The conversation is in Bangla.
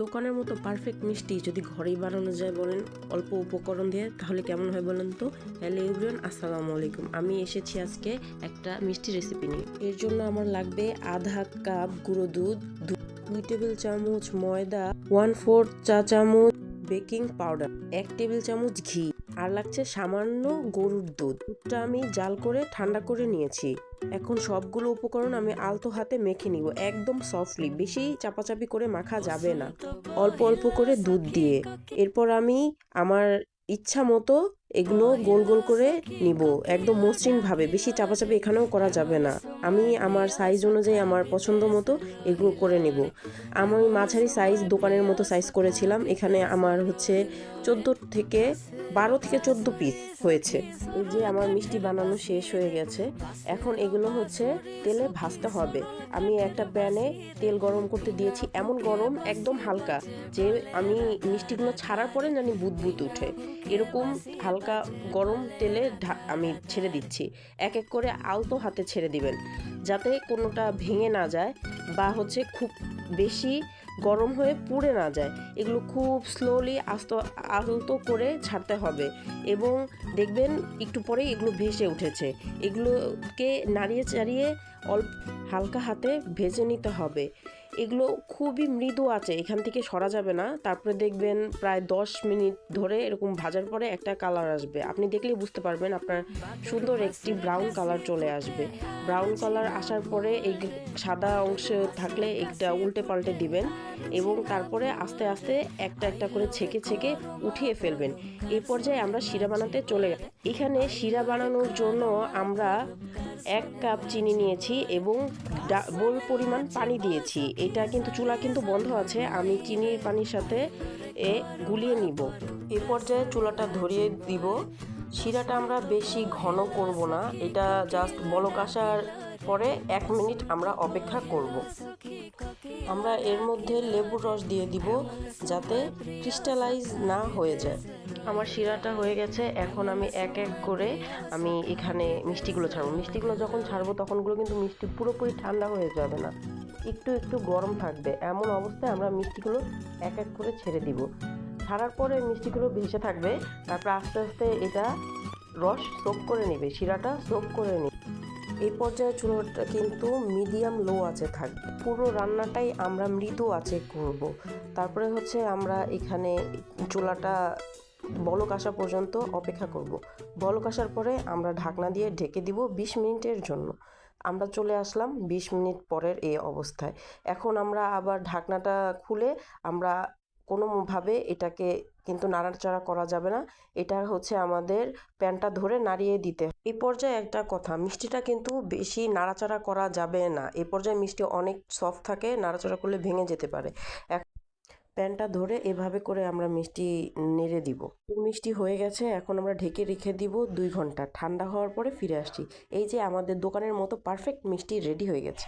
দোকানের মতো পারফেক্ট মিষ্টি যদি ঘরেই বানানো যায় বলেন, অল্প উপকরণ দিয়ে, তাহলে কেমন হয় বলেন তো? হ্যালো ইউরিয়ান আসসালামু আলাইকুম। আমি এসেছি আজকে একটা মিষ্টি রেসিপি নিয়ে। এর জন্য আমার লাগবে আধা কাপ গুঁড়ো দুধ দুই টেবিল চামচ ময়দা ওয়ান ফোর চা চামচ বেকিং পাউডার, এক টেবিল চামচ ঘি, আর লাগছে সামান্য গরুর দুধ। দুধটা আমি জাল করে ঠান্ডা করে নিয়েছি। এখন সবগুলো উপকরণ আমি আলতো হাতে মেখে নিব, একদম সফটলি, বেশি চাপাচাপি করে মাখা যাবে না। অল্প অল্প করে দুধ দিয়ে। এরপর আমি আমার ইচ্ছা মতো এগুলো গোল গোল করে নিব। একদম মসৃণভাবে, বেশি চাপাচাপি এখানেও করা যাবে না। আমি আমার সাইজ অনুযায়ী, আমার পছন্দ মতো এগুলো করে নেব। আমি মাঝারি সাইজ দোকানের মতো সাইজ করেছিলাম। এখানে আমার হচ্ছে চোদ্দ থেকে বারো থেকে চোদ্দ পিস হয়েছে। এই যে আমার মিষ্টি বানানো শেষ হয়ে গেছে। এখন এগুলো হচ্ছে তেলে ভাজতে হবে। আমি একটা প্যানে তেল গরম করতে দিয়েছি। এমন গরম, একদম হালকা যে আমি মিষ্টিগুলো ছাড়ার পরে জানি বুদবুদ উঠে। এরকম হালকা গরম তেলে আমি ছেড়ে দিচ্ছি। এক এক করে আলতো হাতে ছেড়ে দিবেন। যাতে কোনোটা ভেঙে না যায় বা হচ্ছে খুব বেশি গরম হয়ে পুড়ে না যায়। এগুলো খুব স্লোলি আস্ত, আলতো করে ছাড়তে হবে। এবং দেখবেন একটু পরেই এগুলো ভেসে উঠেছে। এগুলোকে নাড়িয়ে চাড়িয়ে অল্প হালকা হাতে ভেজে নিতে হবে। এগুলো খুবই মৃদু আছে, এখান থেকে সরা যাবে না। তারপরে দেখবেন প্রায় দশ মিনিট ধরে এরকম ভাজার পরে একটা কালার আসবে। আপনি দেখলেই বুঝতে পারবেন আপনার সুন্দর একটি ব্রাউন কালার চলে আসবে। ব্রাউন কালার আসার পরে এই সাদা অংশ থাকলে একটা উল্টে পাল্টে দিবেন এবং তারপরে আস্তে আস্তে একটা একটা করে ছেঁকে ছেঁকে উঠিয়ে ফেলবেন। এই পর্যায়ে আমরা শিরা বানাতে চলে যাব এখানে শিরা বানানোর জন্য আমরা এক কাপ চিনি নিয়েছি এবং ডাবল পরিমাণ পানি দিয়েছি। এটা কিন্তু চুলা কিন্তু বন্ধ আছে, আমি চিনির পানির সাথে এ গুলিয়ে নিব। এই পর্যায়ে চুলাটা ধরিয়ে দিব। শিরাটা আমরা বেশি ঘন করব না, এটা জাস্ট বলক আসার পরে এক মিনিট আমরা অপেক্ষা করব। আমরা এর মধ্যে লেবুর রস দিয়ে দিব যাতে ক্রিস্টালাইজ না হয়ে যায়। আমার শিরাটা হয়ে গেছে, এখন আমি এক এক করে আমি এখানে মিষ্টিগুলো ছাড়বো। মিষ্টিগুলো যখন ছাড়বো, তখনগুলো কিন্তু মিষ্টি পুরোপুরি ঠান্ডা হয়ে যাবে না। একটু একটু গরম থাকবে। এমন অবস্থায় আমরা মিষ্টিগুলো এক এক করে ছেড়ে দিব। ছাড়ার পরে মিষ্টিগুলো ভেসে থাকবে, তারপর আস্তে আস্তে এটা রস সোপ করে নেবে, শিরাটা সোপ করে নেবে। এই পর্যায়ে চুলোটা কিন্তু মিডিয়াম লো আছে থাকবে পুরো রান্নাটাই আমরা মৃদু আছে করব। তারপরে হচ্ছে আমরা এখানে চুলাটা বলক আসা পর্যন্ত অপেক্ষা করব। বলক আসার পরে আমরা ঢাকনা দিয়ে ঢেকে দিব বিশ মিনিটের জন্য। আমরা চলে আসলাম বিশ মিনিট পরের এই অবস্থায়। এখন আমরা আবার ঢাকনাটা খুলে আমরা কোনোভাবে এটাকে কিন্তু নাড়াচাড়া করা যাবে না। এটা হচ্ছে আমাদের প্যানটা ধরে নাড়িয়ে দিতে। এই পর্যায়ে একটা কথা, মিষ্টিটা কিন্তু বেশি নাড়াচাড়া করা যাবে না। এই পর্যায়ে মিষ্টি অনেক সফট থাকে, নাড়াচাড়া করলে ভেঙে যেতে পারে। প্যানটা ধরে এভাবে করে আমরা মিষ্টি নেড়ে দিব। মিষ্টি হয়ে গেছে, এখন আমরা ঢেকে রেখে দিব দুই ঘণ্টা। ঠান্ডা হওয়ার পরে ফিরে আসছি। এই যে আমাদের দোকানের মতো পারফেক্ট মিষ্টি রেডি হয়ে গেছে।